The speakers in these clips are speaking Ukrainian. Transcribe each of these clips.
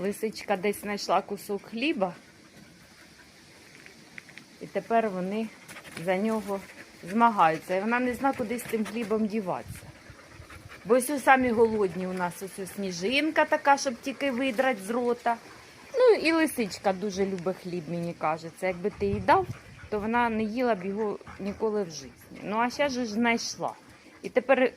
Лисичка десь знайшла кусок хліба. І тепер вони за нього змагаються. І вона не знає, куди з цим хлібом діватися. Бо ось самі голодні у нас ось сніжинка така, щоб тільки видрати з рота. Ну і лисичка дуже любить хліб, мені кажеться. Якби ти їй дав, то вона не їла б його ніколи в житті. Ну а ще ж знайшла. І тепер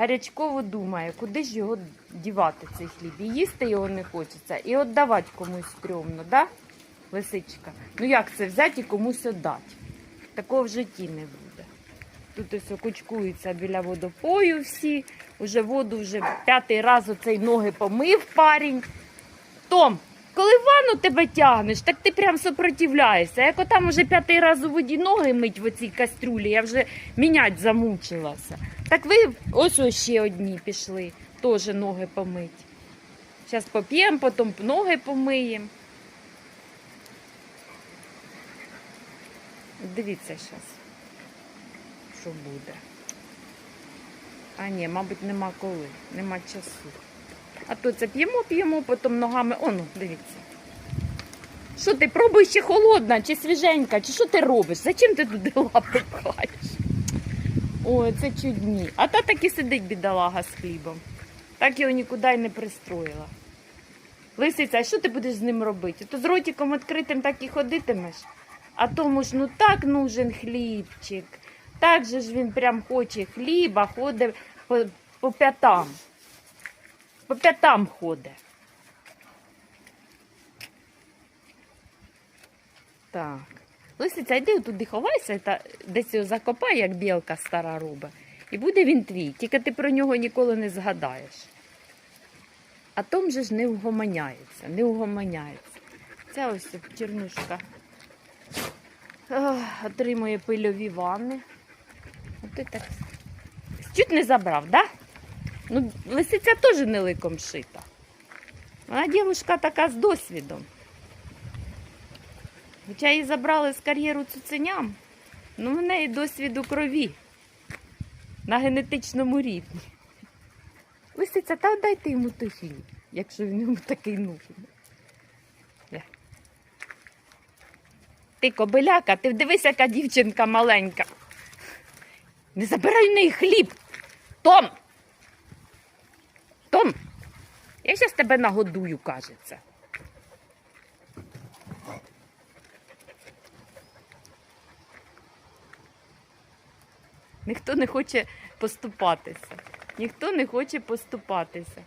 гарячково думає, куди ж його дівати цей хліб. І їсти його не хочеться, і віддавати комусь стрьомно, да? Лисичка. Ну як це взяти і комусь віддати? Такого в житті не буде. Тут ось окучкуються біля водопою всі. Уже воду вже п'ятий раз оцей ноги помив парень. Том, коли ванну тебе тягнеш, так ти прям сопротивляєшся. Як отам уже п'ятий раз у воді ноги мить в оцій кастрюлі, я вже мінять замучилася. Так ви ось ще одні пішли, теж ноги помить. Зараз поп'ємо, потім ноги помиємо. Дивіться зараз, що буде. А ні, мабуть, нема коли, нема часу. А то це п'ємо, п'ємо, потім ногами. О, ну, дивіться. Що ти пробуєш чи холодна, чи свіженька, чи що ти робиш? Зачем ти туди лапи пхаєш? Ой, це чудні. А та так і сидить бідолага з хлібом. Так його нікуди не пристроїла. Лисиця, а що ти будеш з ним робити? То з ротиком відкритим так і ходитимеш. А тому ж ну так нужен хлібчик. Так же ж він прям хоче хліба, ходить по, по п'ятам. По п'ятам ходить. Так. Лисиця, йди туди ховайся, та десь його закопай, як білка стара робить. І буде він твій. Тільки ти про нього ніколи не згадаєш. А Том же ж не вгомоняється, не вгомоняється. Ця ось чернушка Ах, отримує пильові ванни. Ти так чуть не забрав, да? Ну, лисиця теж не ликом шита. Вона дівчинка така з досвідом. Хоча її забрали з кар'єру цуценям, ну в неї досвід у крові на генетичному рівні. Лисиця, та дайте йому той хліб, якщо він йому такий нужен. Ти кобиляка, ти дивись, яка дівчинка маленька. Не забирай в неї хліб. Том! Том! Я зараз тебе нагодую, кажеться. Ніхто не хоче поступатися. Ніхто не хоче поступатися.